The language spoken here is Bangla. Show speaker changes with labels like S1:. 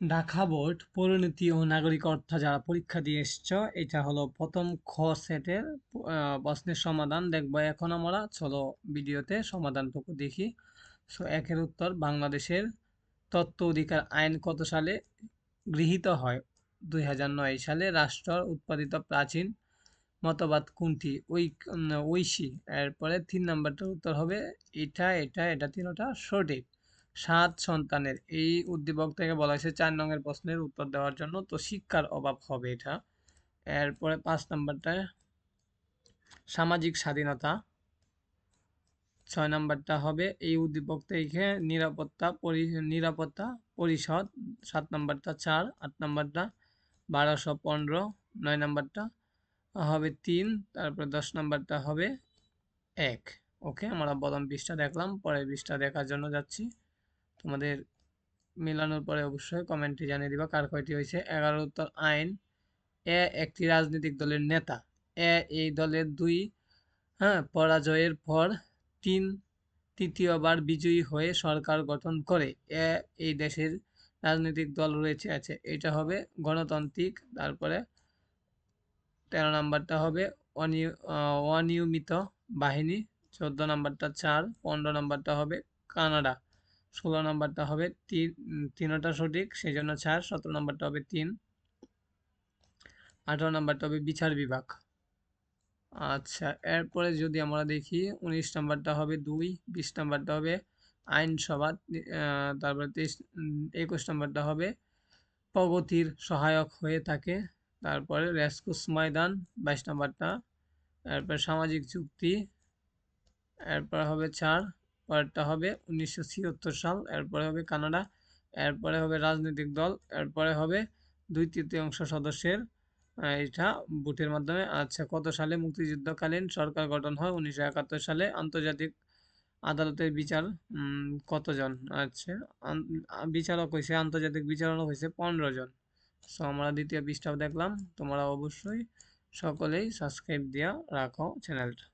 S1: ঢাকা বোর্ড, পরিণতি ও নাগরিক অর্থ যারা পরীক্ষা দিয়ে এসছ, এটা হলো প্রথম খ সেটের প্রশ্নের সমাধান। দেখব এখন আমরা, চলো ভিডিওতে সমাধানটুকু দেখি। সো একের উত্তর, বাংলাদেশের তত্ত্ব অধিকার আইন কত সালে গৃহীত হয়? দুই সালে রাষ্ট্র উৎপাদিত প্রাচীন মতবাদ কোনটি? ওই ঐশী। এরপরে তিন নাম্বারটার উত্তর হবে, এটা এটা এটা তিনটা সঠিক। সাত সন্তানের। এই উদ্দীপক থেকে বলা হয়েছে চার নংয়ের প্রশ্নের উত্তর দেওয়ার জন্য। তো শিক্ষার অভাব হবে এটা। এরপরে পাঁচ নাম্বারটা, সামাজিক স্বাধীনতা। ছয় নাম্বারটা হবে এই উদ্দীপক থেকে নিরাপত্তা পরি, নিরাপত্তা পরিষদ। সাত নাম্বারটা চার, আট নাম্বারটা বারোশো পনেরো, নয় নাম্বারটা হবে তিন, তারপর দশ নাম্বারটা হবে এক। ওকে, আমরা প্রথম পৃষ্ঠা দেখলাম, পরের পৃষ্ঠা দেখার জন্য যাচ্ছি। তোমাদের মেলানোর পরে অবশ্যই কমেন্টে জানিয়ে দিবা কার কয়টি হয়েছে। এগারো উত্তর আইন, এ একটি রাজনৈতিক দলের নেতা, এ এই দলের দুই হ্যাঁ পরাজয়ের পর তিন, তৃতীয়বার বিজয়ী হয়ে সরকার গঠন করে, এ এই দেশের রাজনৈতিক দল রয়েছে, আছে। এটা হবে গণতান্ত্রিক, তারপরে তেরো নাম্বারটা হবে অনিয় অনিয়মিত বাহিনী, চোদ্দ নাম্বারটা চার, পনেরো নাম্বারটা হবে কানাডা। ষোলো নাম্বারটা হবে তিন তিনটা সঠিক সেই জন্য চার, সতেরো নাম্বারটা হবে তিন। আঠারো নাম্বারটা হবে বিচার বিভাগ। আচ্ছা এরপরে যদি আমরা দেখি, উনিশ নাম্বারটা হবে দুই, বিশ নাম্বারটা হবে আইনসভা তারপরে তেইশ একুশ নাম্বারটা হবে প্রগতির সহায়ক হয়ে থাকে। তারপরে রেসকোর্স ময়দান, বাইশ নাম্বারটা। এরপর সামাজিক চুক্তি, এরপর হবে চার পরেরটা হবে উনিশশো ছিয়াত্তর সাল, এরপরে হবে কানাডা, এরপরে হবে রাজনৈতিক দল, এরপরে হবে দুই তৃতীয়াংশ সদস্যের এটা ভোটের মাধ্যমে। আচ্ছা কত সালে মুক্তিযুদ্ধকালীন সরকার গঠন হয়? উনিশশো একাত্তর সালে আন্তর্জাতিক আদালতের বিচার কতজন? আচ্ছা বিচারক হয়েছে আন্তর্জাতিক বিচারক হয়েছে পনেরো জন। সো আমরা দ্বিতীয় পৃষ্ঠাও দেখলাম, তোমরা অবশ্যই সকলেই সাবস্ক্রাইব দিয়া রাখো চ্যানেলটা